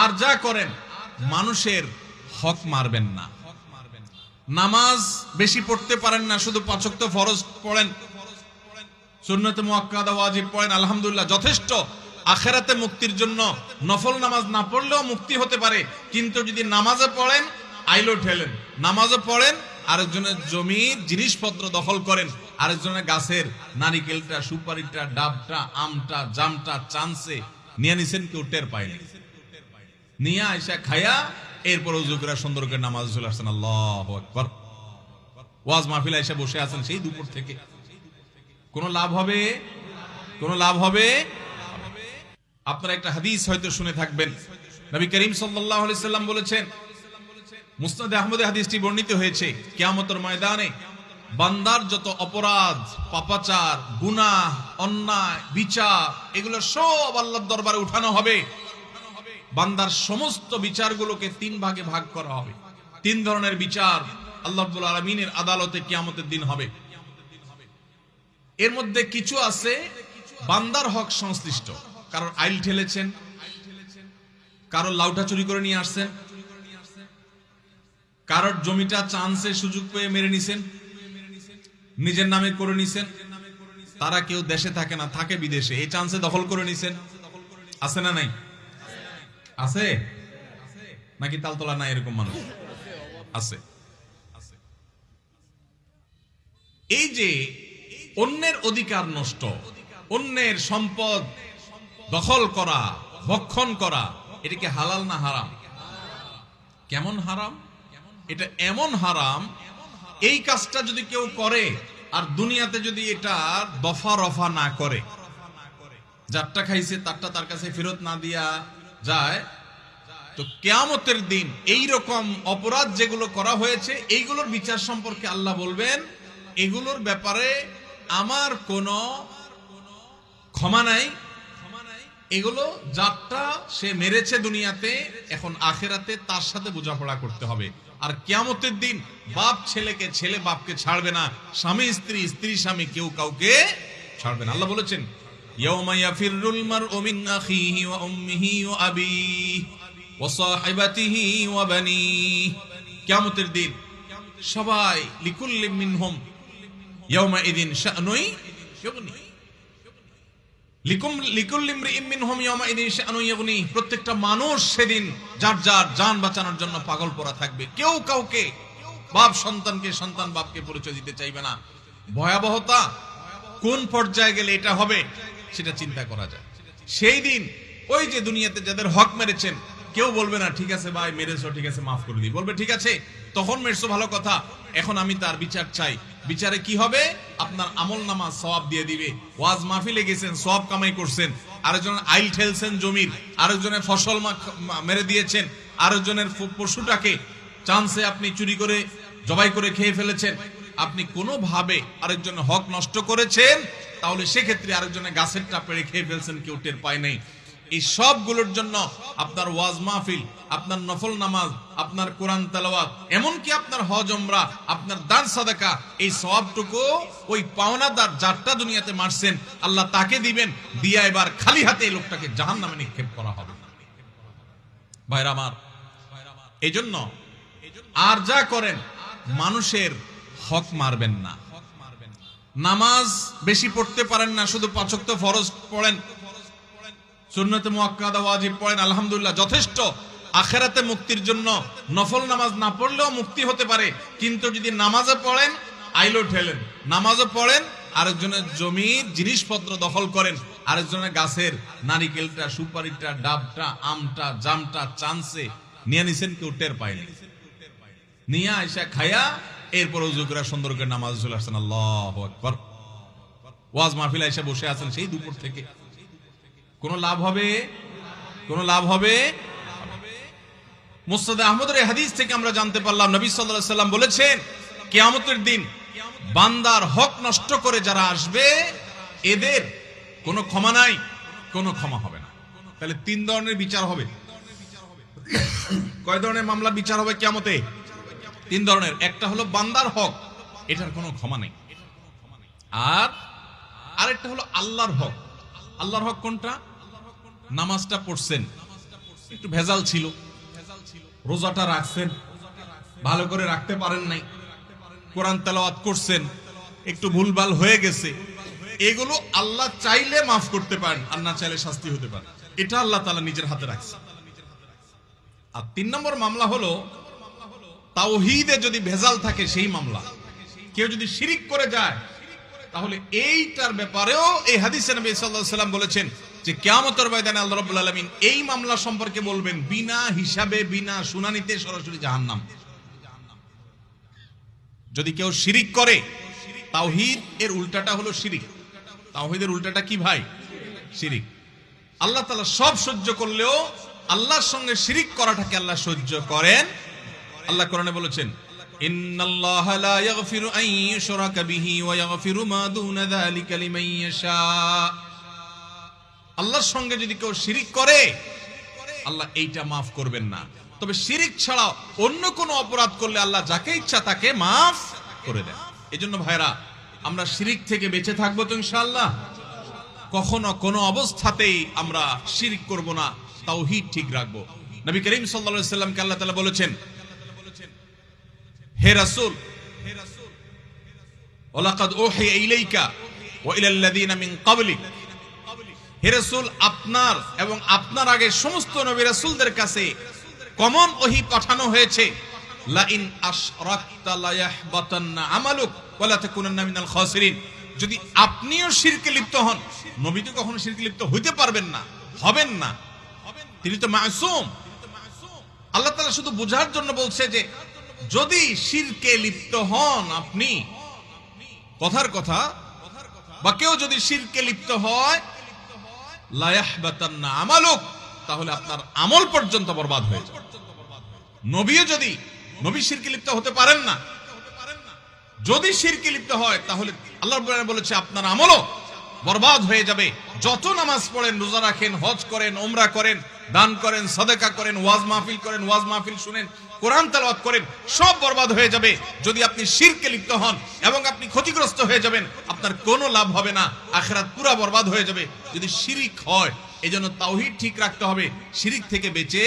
আর যা করেন, মানুষের হক মারবেন না। নামাজ বেশি পড়তে পারেন না, শুধু পাচক তো ফরজ পড়েন। সুন্নতে মুআক্কাদা ওয়াজিব পড়েন, আলহামদুলিল্লাহ, যথেষ্ট। আখেরাতে মুক্তির জন্য নফল নামাজ না পড়লেও মুক্তি হতে পারে, কিন্তু যদি নামাজে পড়েন আইলো ঠেলেন। নামাজও পড়েন, আরেকজনের জমির জিনিসপত্র দখল করেন, আরেকজনের গাছের নারিকেলটা, সুপারিটা, ডাবটা, আমটা, জামটা চান্সে নিয়ে নিছেন কেউ, টের পায়নি নিয়ে আয়সা খায়া এরপর উজু করে সুন্দর করে নামাজ চলে আসছেন। আল্লাহ আকবার। ওয়াজ মাহফিল এসে বসে আছেন সেই দুপুর থেকে। কোনো লাভ হবে? কোনো লাভ হবে? আপনারা একটা হাদিস হয়তো শুনে থাকবেন। নবী করিম সাল্লাম বলেছেন মুসনাদে আহমদে হাদিসটি বর্ণিত হয়েছে, কিয়ামতের ময়দানে বান্দার যত অপরাধ, পাপাচার, গুনাহ, অন্যায়, বিচার, এগুলো সব আল্লাহর দরবারে উঠানো হবে। বান্দার সমস্ত বিচারগুলোকে তিন ভাগে ভাগ করা হবে। তিন ধরনের বিচার আল্লাহ আলামিনের আদালতে কিয়ামতের দিন হবে। এর মধ্যে কিছু আছে বান্দার হক সংশ্লিষ্ট। কারোর আইল ঠেলেছেন কারোর লাউটা চুরি করে নিয়ে আসছেন, কারোর জমিটা চান্সে সুযোগ পেয়ে মেরে নিছেন, নিজের নামে করে নিছেন, তারা কেউ দেশে থাকে না, থাকে বিদেশে, এই চান্সে দখল করে নিছেন। আছে না নাই? আছে? নাকি তালতলা না এরকম মানুষ? আছে। এই যে অন্যের অধিকার নষ্ট, অন্যের সম্পদ দখল করা, ভক্ষণ করা, এটা কি হালাল না হারাম? কেমন হারাম? এটা এমন হারাম, এই কাজটা যদি কেউ করে আর দুনিয়াতে যদি এটা দফা রফা না করে, যারটা খাইছে তারটা তার কাছে ফেরত না দিয়া যায়, তো কেয়ামতের দিন এই রকম অপরাধ যেগুলো করা হয়েছে, এইগুলোর বিচার সম্পর্কে আল্লাহ বলবেন, এগুলোর ব্যাপারে আমার কোনো ক্ষমা নাই। এগুলো যারটা সে মেরেছে দুনিয়াতে, এখন আখেরাতে তার সাথে বোঝাপড়া করতে হবে। আর কেয়ামতের দিন বাপ ছেলেকে, ছেলে বাপকে ছাড়বে না, স্বামী, স্ত্রী স্ত্রী, স্বামী কেউ কাউকে ছাড়বে না। আল্লাহ বলেছেন ইয়াউমা আখিহি ওয়া উম্মিহি ওয়া আবিহি ওয়া সাহিবাতিহি ওয়া বানিহি কিয়ামতের দিন সবাই, লিকুল্লি মিনহুম ইয়াউমা ইদিন শানুই ইউগনি। লিকুম লিকুল ইমরিইম মিনহুম ইয়াউমাইদিন শাআনু ইউগনি। প্রত্যেকটা মানুষ সেদিন যার যার জান বাঁচানোর জন্য পাগল পড়া থাকবে। কেউ কাউকে, বাপ সন্তানকে, সন্তান বাপকে পরিচয় দিতে চাইবে না। ভয়াবহতা কোন পর্যায়ে গেলে এটা হবে? সেটা চিন্তা করা যায়। সেই দিন ওই যে দুনিয়াতে যাদের হক মেরেছেন, কেউ বলবে না, ঠিক আছে ভাই, মেরেছো, ঠিক আছে, মাফ করে দিই। বলবে, ঠিক আছে, তখন মেরেছো, ভালো কথা। এখন আমি তার বিচার চাই। বিচারে কি হবে? আপনার আমল নামা সওয়াব দিয়ে দিবে। ওয়াজ মাহফিলে গেছেন সব কামাই করছেন। আরেকজন আইল ঠেলছেন জমির আরেকজনের ফসল মেরে দিয়েছেন। আরেকজনের পশুটাকে চান্সে আপনি চুরি করে, জবাই করে খেয়ে ফেলেছেন। আপনি কোনোভাবে আরেকজনের হক নষ্ট করেছেন তাহলে সেক্ষেত্রে আরেকজনের গাছেরটা পেড়ে খেয়ে ফেলছেন, কেউ টের পায় নাই। এই সবগুলোর জন্য আপনার ওয়াজ মাহফিল, আপনার নফল নামাজ, আপনার কোরআন তেলাওয়াত, এমনকি আপনার হজ ওমরা আপনার দান, সাদাকা, এই সবটুকু ওই পাওনাদার যারটা দুনিয়াতে মারছেন, আল্লাহ তাকে দিবেন, দিয়া এবার খালি হাতে এই লোকটাকে জাহান নামে নিক্ষেপ করা হবে। ভাইরা আমার এই জন্য আর যা করেন, মানুষের হক মারবেন না। নামাজ বেশি পড়তে পারেন না, শুধু পাচক তো ফরজ পড়েন। সুন্নতে মুআক্কাদা ওয়াজিব পড়েন, আলহামদুলিল্লাহ, যথেষ্ট। আখেরাতে মুক্তির জন্য নফল নামাজ না পড়লেও মুক্তি হতে পারে, কিন্তু যদি নামাজে পড়েন, আইলো ঠেলেন নামাজও পড়েন, আরেকজনের জমির জিনিসপত্র দখল করেন, আরেকজনের গাছের নারিকেলটা, সুপারিটা, ডাবটা, আমটা, জামটা চান্সে নিয়ে নিছেন কেউ টের পায়নি। নিয়ে আয়সা খায়া এরপর উজু করে সুন্দর করে নামাজ চলে আসছেন, আল্লাহ আকবার। ওয়াজ মাহফিল এসে বসে আছেন সেই দুপুর থেকে। কোনো লাভ হবে? কোনো লাভ হবে? মুস্তাদ আহমদের হাদিস থেকে আমরা জানতে পারলাম, নবী আলাইহি সাল্লাম বলেছেন, কিয়ামতের দিন বান্দার হক নষ্ট করে যারা আসবে, এদের কোনো ক্ষমা নাই, কোনো ক্ষমা হবে না। তাহলে তিন ধরনের বিচার হবে। কয় ধরনের মামলা বিচার হবে কিয়ামতে? তিন ধরনের। একটা হলো বান্দার হক, এটার কোনো ক্ষমা নেই। আর আরেকটা হলো আল্লাহর হক। আল্লাহর হক কোনটা? নামাজটা পড়ছেন। একটু ভেজাল ছিল। রোজাটা রাখছেন। ভালো করে রাখতে পারেন নাই। কোরআন তেলাওয়াত করছেন। একটু ভুলভাল হয়ে গেছে। এগুলো আল্লাহ চাইলে মাফ করতে পারেন, আর না চাইলে শাস্তি হতে পারে। এটা আল্লাহ তালা নিজের হাতে রাখছে। আর তিন নম্বর মামলা হলো তাওহিদে যদি ভেজাল থাকে সেই মামলা। কেউ যদি শিরিক করে যায়, তাহলে এইটার ব্যাপারেও এই হাদিসে নবী আলাইহি সাল্লাম বলেছেন যে কিয়ামতের ময়দানে আল্লাহ রাব্বুল আলামিন এই মামলা সম্পর্কে বলবেন বিনা হিসাবে, বিনা শুনানিতে সরাসরি জাহান্নাম। যদি কেউ শিরিক করে, তাওহীদ এর উল্টাটা হলো শিরিক। তাওহীদের উল্টাটা কি ভাই? শিরিক। আল্লাহ তাআলা সব সহ্য করলেও আল্লাহর সঙ্গে শিরিক করাটাকে আল্লাহ সহ্য করেন আল্লাহ কোরআনে বলেছেন আল্লাহর সঙ্গে যদি কেউ করে, আল্লাহ এইটা মাফ করবেন না। তবে অন্য অপরাধ করলে আল্লাহ যাকে ইচ্ছা তাকে মাফ করে দেন। এজন্য ভাইরা আমরা শিরিক থেকে বেঁচে থাকব তো ইনশাআল্লাহ? কখনো কোনো অবস্থাতেই আমরা শিরিক করব না, তাওহীদ ঠিক রাখব। নবী করিম আলাইহি সাল্লামকে আল্লাহ তাআলা বলেছেন হে রাসূল লাযিনা মিন ক্বাবলিক। হে রাসূল, আপনার এবং আপনার আগে সমস্ত নবী রাসূলদের কাছে কমন ওহি পাঠানো হয়েছে। লা ইন আশরাকতা লা ইয়াহবাতান্না আমালুক ওয়া লা তাকুনান্না মিনাল খাসিরিন। যদি আপনিও শিরকে লিপ্ত হন, নবী তো কখনো শিরকে লিপ্ত হইতে পারবেন না, হবেন না। তিনি তো মাসুম। আল্লাহ তাআলা শুধু বোঝার জন্য বলছে যে যদি শিরকে লিপ্ত হন আপনি, কথার কথা, বা কেউ যদি শিরকে লিপ্ত হয় আমালুক, তাহলে আপনার আমল পর্যন্ত বরবাদ হয়ে যাবে। নবীও যদি, নবী শিরকে লিপ্ত হতে পারেন না, যদি শিরকে লিপ্ত হয়, তাহলে আল্লাহ বলেছে, আপনার আমলও বরবাদ হয়ে যাবে। যত নামাজ পড়েন, রোজা রাখেন, হজ করেন ওমরা করেন দান করেন, সদেকা করেন, ওয়াজ মাহফিল করেন, ওয়াজ মাহফিল শুনেন, কোরআন তালাবাদ করেন, সব বরবাদ হয়ে যাবে। যদি আপনি শিরকে লিপ্ত হন এবং আপনি ক্ষতিগ্রস্ত হয়ে যাবেন, আপনার কোনো লাভ হবে না, আখেরাত পুরা বরবাদ হয়ে যাবে। যদি শিরিক হয় এই জন্য তাওহিদ ঠিক রাখতে হবে, শিরিক থেকে বেঁচে